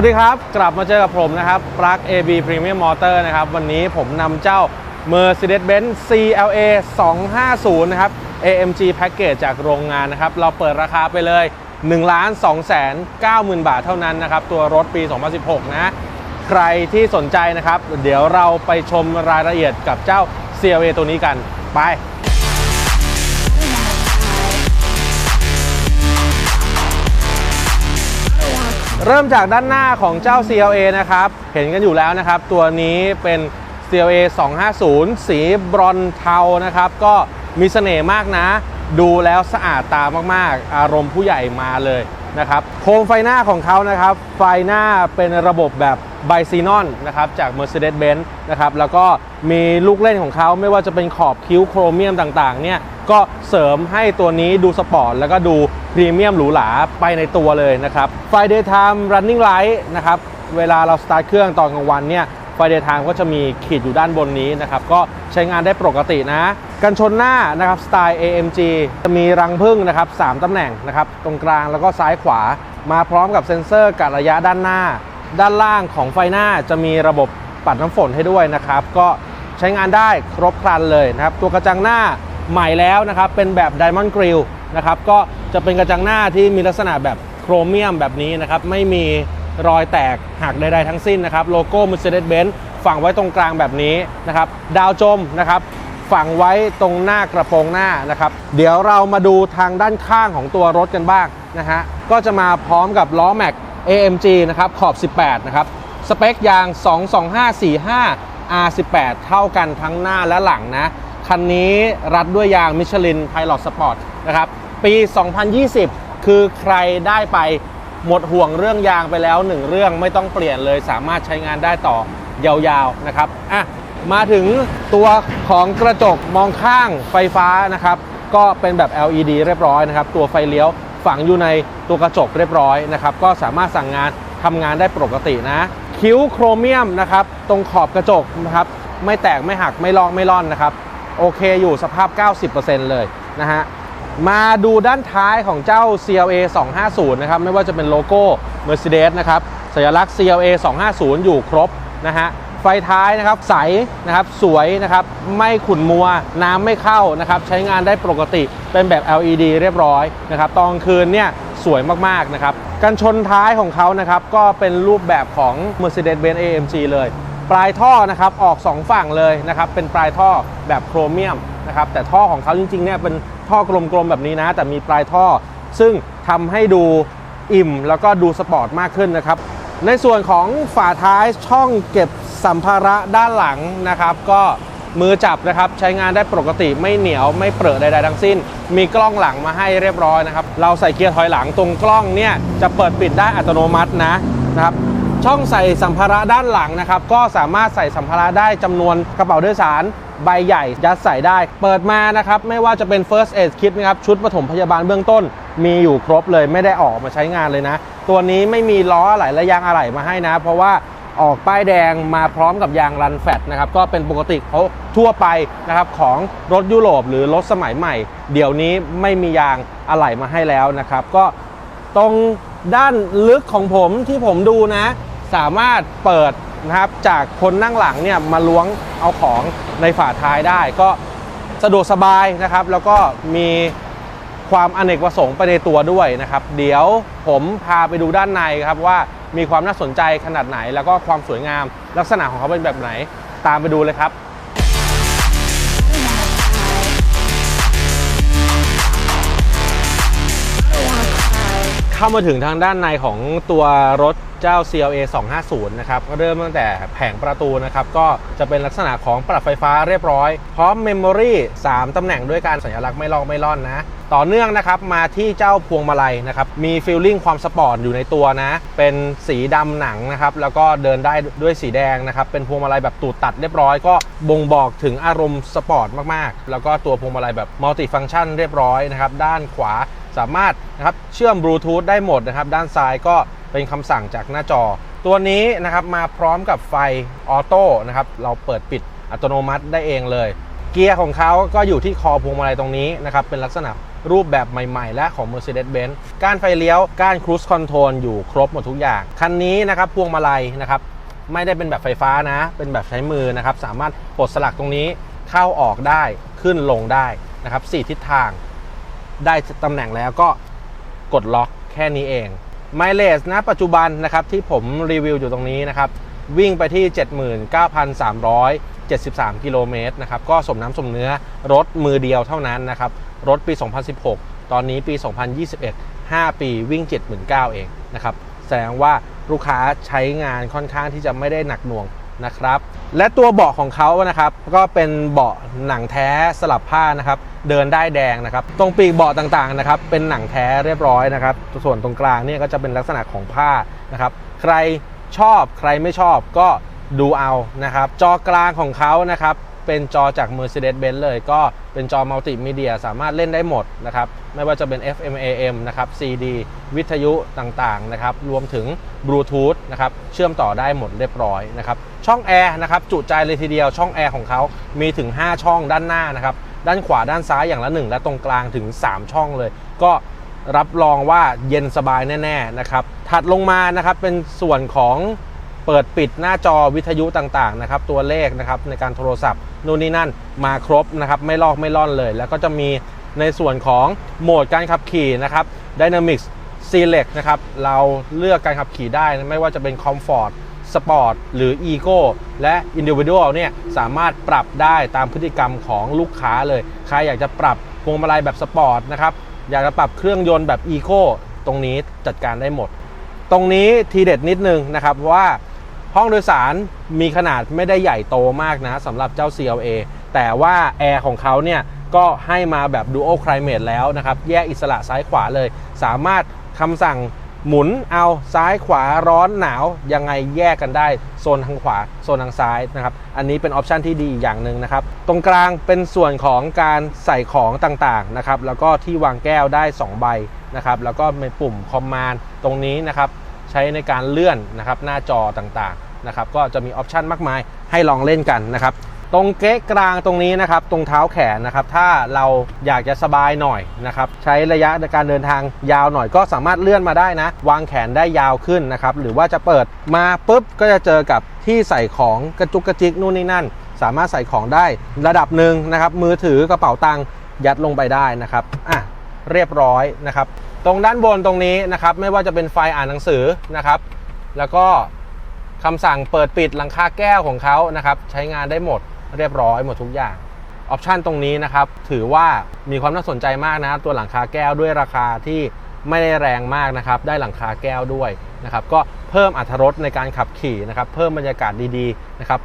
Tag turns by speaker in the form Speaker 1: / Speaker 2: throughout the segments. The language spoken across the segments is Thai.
Speaker 1: วัสดีครับ กลับมาเจอกับผมนะครับปลั๊ก AB Premium Motor นะครับ วันนี้ผมนำเจ้า Mercedes-Benz CLA 250 นะครับ AMG Package จากโรงงานนะครับ เราเปิดราคาไปเลย1ล้าน2แสน9หมื่นบาทเท่านั้นนะครับ ตัวรถปี 2016 นะ ใครที่สนใจนะครับ เดี๋ยวเราไปชมรายละเอียดกับเจ้า CLA ตัวนี้กัน ไป เริ่มจากด้านหน้าของเจ้า CLA นะครับ เห็นกันอยู่แล้วนะครับ ตัวนี้เป็น CLA 250 สีบรอนเทานะครับ ก็มีเสน่ห์มากนะ ดูแล้วสะอาดตามากๆ อารมณ์ผู้ใหญ่มาเลย นะครับโคมไฟหน้าของเขานะครับ ไฟหน้าเป็นระบบแบบไบซีนอนนะครับจาก Mercedes-Benz นะครับแล้วก็มีลูกเล่นของเขาไม่ว่าจะเป็นขอบคิ้วโครเมียมต่างๆเนี่ยก็เสริมให้ตัวนี้ดูสปอร์ตแล้วก็ดูพรีเมียมหรูหราไปในตัวเลยนะครับไฟ daytime running light นะครับเวลาเราสตาร์ทเครื่องตอนกลางวันเนี่ย ไฟ daytime ก็จะมีขีดอยู่ด้านบนนี้นะครับ ก็ใช้งานได้ปกตินะ กันชนหน้านะครับสไตล์ AMG จะมีรังพึ่งนะครับ3ตำแหน่งนะครับ ตรงกลางแล้วก็ซ้ายขวา มาพร้อมกับเซ็นเซอร์กัดระยะด้านหน้า ด้านล่างของไฟหน้าจะมีระบบปัดน้ำฝนให้ด้วยนะครับ ก็ใช้งานได้ครบครันเลยนะครับ ตัวกระจังหน้าใหม่แล้วนะครับ เป็นแบบ Diamond Grill นะครับ ก็จะเป็นกระจังหน้าที่มีลักษณะแบบโครเมียมแบบนี้นะครับ ไม่มี รอยแตกหักใดๆทั้งสิ้นนะครับโลโก้ Mercedes-Benz ฝังไว้ตรงกลางแบบนี้นะครับดาวจมนะครับฝังไว้ตรงหน้ากระโปรงหน้านะครับ เดี๋ยวเรามาดูทางด้านข้างของตัวรถกันบ้างนะฮะก็จะมาพร้อมกับล้อแม็ก AMG นะครับขอบ 18 นะครับ สเปคยาง 22545 R18 เท่ากันทั้งหน้าและหลังนะ คันนี้รัดด้วยยางมิชลิน Pilot Sport นะครับ ปี 2020 คือใครได้ไป หมดห่วงเรื่องยางไปแล้วหนึ่งเรื่องไม่ต้องเปลี่ยนเลยสามารถใช้งานได้ต่อยาวๆนะครับอะมาถึงตัวของกระจกมองข้างไฟฟ้านะครับ ก็เป็นแบบ LED เรียบร้อยนะครับ ตัวไฟเลี้ยวฝังอยู่ในตัวกระจกเรียบร้อยนะครับ ก็สามารถสั่งงานทำงานได้ปกตินะ คิ้วโครเมียมนะครับ ตรงขอบกระจกนะครับ ไม่แตกไม่หักไม่ลอกไม่ล่อนนะครับ โอเคอยู่สภาพ 90%เลยนะฮะ มาดูด้านท้ายของเจ้า CLA 250 นะครับ ไม่ว่าจะเป็นโลโก้ Mercedes นะครับ สัญลักษณ์ CLA 250 อยู่ครบนะฮะ ไฟท้ายนะครับ ใสนะครับ สวยนะครับ ไม่ขุ่นมัว น้ำไม่เข้านะครับ ใช้งานได้ปกติ เป็นแบบ LED เรียบร้อยนะครับ ตอนคืนเนี่ยสวยมาก ๆ นะครับ กันชนท้ายของเขานะครับ ก็เป็นรูปแบบของ Mercedes-Benz AMG เลย ปลายท่อนะครับ ออก 2 ฝั่งเลยนะครับ เป็นปลายท่อแบบโครเมียม นะครับแต่ท่อของเขาจริงๆเนี่ยเป็นท่อกลมๆแบบนี้นะ แต่มีปลายท่อ ซึ่งทำให้ดูอิ่ม แล้วก็ดูสปอร์ตมากขึ้นนะครับ ในส่วนของฝาท้ายช่องเก็บสัมภาระด้านหลังนะครับ ก็มือจับนะครับใช้งานได้ปกติไม่เหนียวไม่เปรอะใดๆทั้งสิ้น มีกล้องหลังมาให้เรียบร้อยนะครับ เราใส่เกียร์ถอยหลังตรงกล้องเนี่ยจะเปิดปิดได้อัตโนมัตินะนะครับช่องใส่สัมภาระด้านหลังนะครับ ก็สามารถใส่สัมภาระได้จำนวนกระเป๋าโดยสาร ใบใหญ่ยัดใส่ได้ เปิดมานะครับไม่ว่าจะเป็น first aid kit นะครับชุดปฐมพยาบาลเบื้องต้น มีอยู่ครบเลยไม่ได้ออกมาใช้งานเลยนะ ตัวนี้ไม่มีล้ออะไหล่และยางอะไหล่มาให้นะ เพราะว่าออกป้ายแดงมาพร้อมกับยางรันแฟตนะครับก็เป็นปกติเขาทั่วไปนะครับของรถยุโรปหรือรถสมัยใหม่ เดี๋ยวนี้ไม่มียางอะไหล่มาให้แล้วนะครับ ก็ตรงด้านลึกของผมที่ผมดูนะ สามารถเปิด นะครับจากคนนั่งหลังเนี่ยมาล้วงเอาของในฝาท้ายได้ ก็สะดวกสบายนะครับ แล้วก็มีความอเนกประสงค์ไปในตัวด้วยนะครับ เดี๋ยวผมพาไปดูด้านในครับว่ามีความน่าสนใจขนาดไหน แล้วก็ความสวยงามลักษณะของเขาเป็นแบบไหนตามไปดูเลยครับ เข้ามาถึงทางด้านในของตัวรถเจ้า CLA 250 นะครับก็เริ่มตั้งแต่แผงประตูนะครับ ก็จะเป็นลักษณะของปรับไฟฟ้าเรียบร้อย พร้อมเมมโมรี่3ตำแหน่งด้วยการสัญลักษณ์ไม่ลอกไม่ล่อนนะ ต่อเนื่องนะครับ มาที่เจ้าพวงมาลัยนะครับ มีฟีลลิ่งความสปอร์ตอยู่ในตัวนะ เป็นสีดำหนังนะครับ แล้วก็เดินได้ด้วยสีแดงนะครับ เป็นพวงมาลัยแบบตูดตัดเรียบร้อย ก็บ่งบอกถึงอารมณ์สปอร์ตมากๆ แล้วก็ตัวพวงมาลัยแบบมัลติฟัง c t ชันเรียบร้อยนะครับด้านขวา สามารถนะครับเชื่อมบลูทูธได้หมดนะครับ ด้านซ้ายก็เป็นคำสั่งจากหน้าจอ ตัวนี้นะครับมาพร้อมกับไฟออโต้นะครับเราเปิดปิดอัตโนมัติได้เองเลย เกียร์ของเขาก็อยู่ที่คอพวงมาลัยตรงนี้นะครับ เป็นลักษณะรูปแบบใหม่ ๆ และของ Mercedes-Benz ก้านไฟเลี้ยวก้าน Cruise Control อยู่ครบหมดทุกอย่าง คันนี้นะครับพวงมาลัยนะครับไม่ได้เป็นแบบไฟฟ้านะ เป็นแบบใช้มือนะครับ สามารถปลดสลักตรงนี้เข้าออกได้ขึ้นลงได้นะครับสี่ทิศทาง ได้ตำแหน่งแล้วก็กดล็อกแค่นี้เองไมเลสนะปัจจุบันนะครับที่ผมรีวิวอยู่ตรงนี้นะครับวิ่งไปที่ 79,373 กิโลเมตรนะครับก็สมน้ำสมเนื้อรถมือเดียวเท่านั้นนะครับรถปี 2016 ตอนนี้ปี 2021 5 ปีวิ่ง 79,000เองนะครับแสดงว่าลูกค้าใช้งานค่อนข้างที่จะไม่ได้หนักหน่วง นะครับและตัวเบาะของเขานะครับก็เป็นเบาะหนังแท้สลับผ้านะครับเดินได้แดงนะครับ ตรงปีกเบาะต่างๆนะครับเป็นหนังแท้เรียบร้อยนะครับส่วนตรงกลางเนี่ยก็จะเป็นลักษณะของผ้านะครับใครชอบใครไม่ชอบก็ดูเอานะครับจอกลางของเขานะครับเป็นจอจาก Mercedes-Benz เลยก็ เป็นจอมัลติมีเดียสามารถเล่นได้หมดนะครับ ไม่ว่าจะเป็น FM AM นะครับ CD วิทยุต่างๆนะครับ รวมถึงบลูทูธนะครับ เชื่อมต่อได้หมดเรียบร้อยนะครับ ช่องแอร์นะครับ จุใจเลยทีเดียว ช่องแอร์ของเขามีถึง 5 ช่องด้านหน้านะครับ ด้านขวาด้านซ้ายอย่างละ 1 และตรงกลางถึง 3 ช่องเลย ก็รับรองว่าเย็นสบายแน่ ๆ นะครับ ถัดลงมานะครับเป็นส่วนของ เปิดปิดหน้าจอวิทยุต่างๆนะครับตัวเลขนะครับในการโทรศัพท์นู่นนี่นั่นมาครบนะครับไม่ลอกไม่ล่อนเลย แล้วก็จะมีในส่วนของโหมดการขับขี่นะครับ Dynamics Select นะครับเราเลือกการขับขี่ได้ไม่ว่าจะเป็น Comfort Sport หรือ Eco และ Individual เนี่ยสามารถปรับได้ตามพฤติกรรมของลูกค้าเลย ใครอยากจะปรับพวงมาลัยแบบสปอร์ตนะครับอยากจะปรับเครื่องยนต์แบบ Eco ตรงนี้จัดการได้หมด ตรงนี้ทีเด็ดนิดนึงนะครับว่า ห้องโดยสารมีขนาดไม่ได้ใหญ่โตมากนะสำหรับเจ้า CLA แต่ว่าแอร์ของเขาเนี่ยก็ให้มาแบบ Dual Climate แล้วนะครับ แยกอิสระซ้ายขวาเลย สามารถคำสั่งหมุนเอาซ้ายขวาร้อนหนาว ยังไงแยกกันได้ โซนทางขวา โซนทางซ้ายนะครับ อันนี้เป็นออปชันที่ดีอย่างหนึ่งนะครับ ตรงกลางเป็นส่วนของการใส่ของต่างๆนะครับ แล้วก็ที่วางแก้วได้ 2 ใบนะครับ แล้วก็เป็นปุ่มคอมมานด์ตรงนี้นะครับ ใช้ในการเลื่อนนะครับหน้าจอต่างๆนะครับก็จะมีออปชันมากมายให้ลองเล่นกันนะครับตรงเก๊ะกลางตรงนี้นะครับตรงเท้าแขนนะครับถ้าเราอยากจะสบายหน่อยนะครับใช้ระยะในการเดินทางยาวหน่อยก็สามารถเลื่อนมาได้นะ วางแขนได้ยาวขึ้นนะครับหรือว่าจะเปิดมาปุ๊บก็จะเจอกับที่ใส่ของกระจุกกระจิกนู่นนี่นั่น สามารถใส่ของได้ระดับหนึ่งนะครับมือถือกระเป๋าตังค์ยัดลงไปได้นะครับอะเรียบร้อยนะครับ ตรงด้านบนตรงนี้นะครับ ไม่ว่าจะเป็นไฟอ่านหนังสือนะครับ แล้วก็คำสั่งเปิดปิดหลังคาแก้วของเขานะครับ ใช้งานได้หมดเรียบร้อยหมดทุกอย่างออปชันตรงนี้นะครับ ถือว่ามีความน่าสนใจมากนะตัวหลังคาแก้วด้วยราคาที่ไม่ได้แรงมากนะครับ ได้หลังคาแก้วด้วยนะครับ ก็เพิ่มอรรถรสในการขับขี่นะครับ เพิ่มบรรยากาศดีๆนะครับ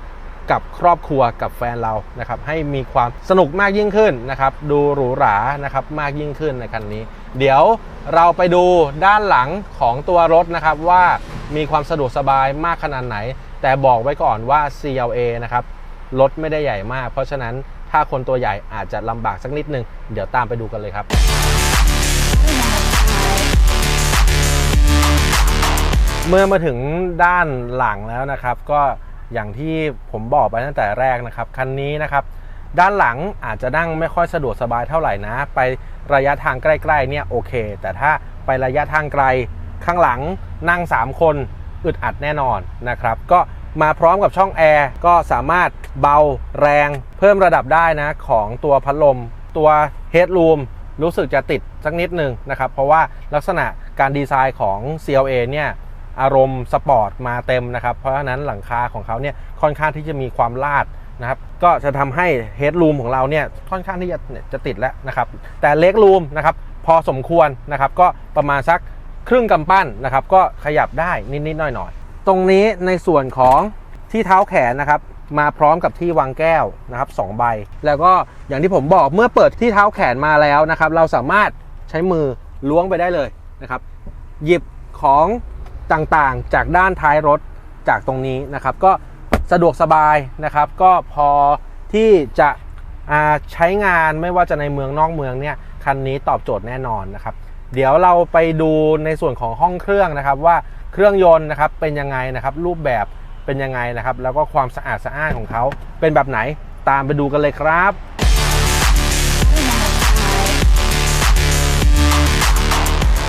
Speaker 1: กับครอบครัวกับแฟนเรานะครับ ให้มีความสนุกมากยิ่งขึ้นนะครับ ดูหรูหรานะครับมากยิ่งขึ้นในคันนี้ เดี๋ยว เราไปดูด้านหลังของตัวรถนะครับว่ามีความสะดวกสบายมากขนาดไหน แต่บอกไว้ก่อนว่า CLA นะครับรถไม่ได้ใหญ่มาก เพราะฉะนั้นถ้าคนตัวใหญ่อาจจะลำบากสักนิดนึง เดี๋ยวตามไปดูกันเลยครับ เมื่อมาถึงด้านหลังแล้วนะครับ ก็อย่างที่ผมบอกไปตั้งแต่แรกนะครับ คันนี้นะครับ ด้านหลังอาจจะนั่งไม่ค่อยสะดวกสบายเท่าไหร่นะ ไประยะทางใกล้ๆเนี่ยโอเค แต่ถ้าไประยะทางไกลข้างหลังนั่ง 3 คนอึดอัดแน่นอนนะครับ ก็มาพร้อมกับช่องแอร์ก็สามารถเบาแรงเพิ่มระดับได้นะ ของตัวพัดลม ตัวเฮด o ูมรู้สึกจะติดสักนิดหนึ่งนะครับ เพราะว่าลักษณะการดีไซน์ของ CLA เนี่ยอารมณ์สปอร์ตมาเต็มนะครับ เพราะฉะนั้นหลังคาของเขาเนี่ยค่อนข้างที่จะมีความลาด นะครับก็จะทำให้เฮด o ูมของเราเนี่ยค่อนข้างที่จะจะติดแล้วนะครับแต่เล็ก o ูมนะครับพอสมควรนะครับก็ประมาณสักครึ่งกำปั้นนะครับก็ขยับได้นิดๆหน่อยๆ ตรงนี้ในส่วนของที่เท้าแขนนะครับมาพร้อมกับที่วางแก้วนะครับสองใบ แล้วก็อย่างที่ผมบอกเมื่อเปิดที่เท้าแขนมาแล้วนะครับเราสามารถใช้มือล้วงไปได้เลยนะครับหยิบของต่างๆจากด้านท้ายรถจากตรงนี้นะครับก็ สะดวกสบายนะครับ ก็พอที่จะใช้งานไม่ว่าจะในเมืองนอกเมืองเนี่ยคันนี้ตอบโจทย์แน่นอนนะครับ เดี๋ยวเราไปดูในส่วนของห้องเครื่องนะครับ ว่าเครื่องยนต์นะครับเป็นยังไงนะครับรูปแบบเป็นยังไงนะครับ แล้วก็ความสะอาดสะอ้านของเขาเป็นแบบไหนตามไปดูกันเลยครับ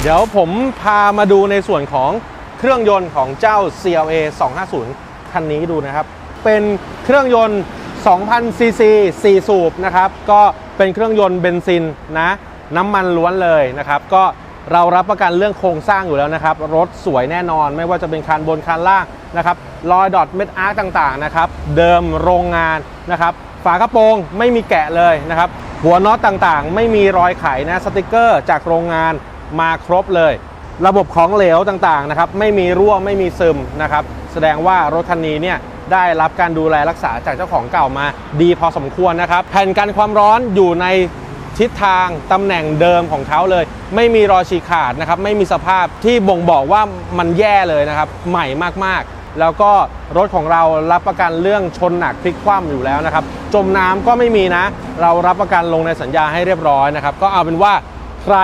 Speaker 1: เดี๋ยวผมพามาดูในส่วนของเครื่องยนต์ของเจ้า CLA 250 คันนี้ดูนะครับ เป็นเครื่องยนต์ 2,000 ซีซี4สูบนะครับ ก็เป็นเครื่องยนต์เบนซินนะน้ำมันล้วนเลยนะครับ ก็เรารับประกันเรื่องโครงสร้างอยู่แล้วนะครับ รถสวยแน่นอน ไม่ว่าจะเป็นคันบนคันล่างนะครับรอยดอทเม็ดอาร์ตต่างๆนะครับ เดิมโรงงานนะครับ ฝากระโปรงไม่มีแกะเลยนะครับ หัวน็อตต่างๆ ไม่มีรอยไขนะสติกเกอร์จากโรงงานมาครบเลย ระบบของเหลวต่างๆนะครับ ไม่มีรั่วไม่มีซึมนะครับ แสดงว่ารถคันนี้เนี่ยได้รับการดูแลรักษาจากเจ้าของเก่ามาดีพอสมควรนะครับ แผ่นกันความร้อนอยู่ในทิศทางตำแหน่งเดิมของเขาเลย ไม่มีรอยฉีกขาดนะครับ ไม่มีสภาพที่บ่งบอกว่ามันแย่เลยนะครับ ใหม่มากๆ แล้วก็รถของเรารับประกันเรื่องชนหนักพลิกคว่ำอยู่แล้วนะครับ จมน้ำก็ไม่มีนะ เรารับประกันลงในสัญญาให้เรียบร้อยนะครับ ก็เอาเป็นว่าใคร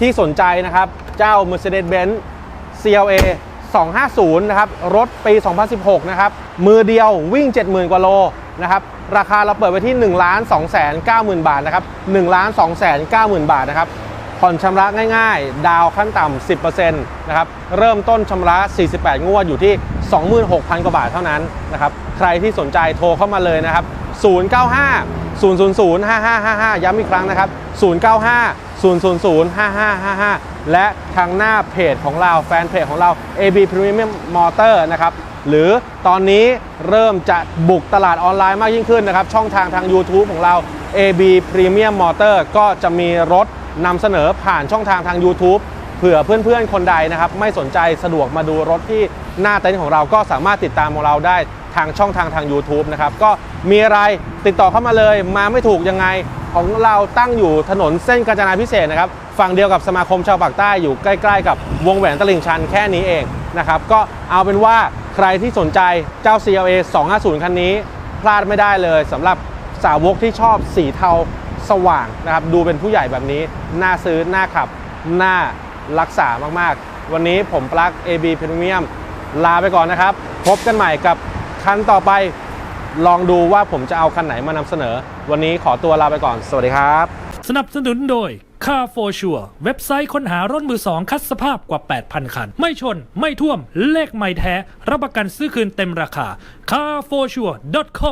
Speaker 1: ที่สนใจนะครับ เจ้า Mercedes-Benz CLA 250 นะครับ รถปี 2016 นะครับ มือเดียววิ่ง 70,000 กว่าโลนะครับ ราคาเราเปิดไว้ที่ 1 2 9 0 0 0 0 บาทนะครับ 1 2 9 0 0 0 บาทนะครับ ผ่อนชำระง่ายๆ ดาวขั้นต่ำ 10%นะครับ เริ่มต้นชำระ 48 งวดอยู่ที่ 26,000 กว่าบาทเท่านั้นนะครับ ใครที่สนใจโทรเข้ามาเลยนะครับ 095 000 5555 ย้ำอีกครั้งนะครับ 095 000 5555 และทางหน้าเพจของเราแฟนเพจของเรา AB Premium Motor นะครับหรือตอนนี้เริ่มจะบุกตลาดออนไลน์มากยิ่งขึ้นนะครับ ช่องทางทาง YouTube ของเรา AB Premium Motor ก็จะมีรถนำเสนอผ่านช่องทางทาง YouTube เผื่อเพื่อนๆ คนใดนะครับ ไม่สนใจสะดวกมาดูรถที่หน้าเต็นท์ของเราก็สามารถติดตามของเราได้ ทางช่องทางทาง YouTube นะครับ ก็มีอะไรติดต่อเข้ามาเลย มาไม่ถูกยังไง ของเราตั้งอยู่ถนนเส้นกาญจนาพิเศษกนะครับ ฝั่งเดียวกับสมาคมชาวปากใต้อยู่ใกล้ ๆ กับวงแหวนตลิ่งชันแค่นี้เองนะครับ ก็เอาเป็นว่าใครที่สนใจเจ้า CLA 250 คันนี้ พลาดไม่ได้เลยสำหรับสาวกที่ชอบสีเทาสว่างนะครับ ดูเป็นผู้ใหญ่แบบนี้ น่าซื้อ น่าขับ น่ารักษามากๆ วันนี้ผมปลั๊ก AB Premium ลาไปก่อนนะครับ พบกันใหม่กับ คันต่อไปลองดูว่าผมจะเอาคันไหนมานำเสนอ วันนี้ขอตัวลาไปก่อน สวัสดีครับ
Speaker 2: สนับสนุนโดย Car for Sure เว็บไซต์ค้นหารถมือสองคัดสภาพกว่า 8,000 คัน ไม่ชน ไม่ท่วม เลขไม่แท้ รับประกันซื้อคืนเต็มราคา carforsure.com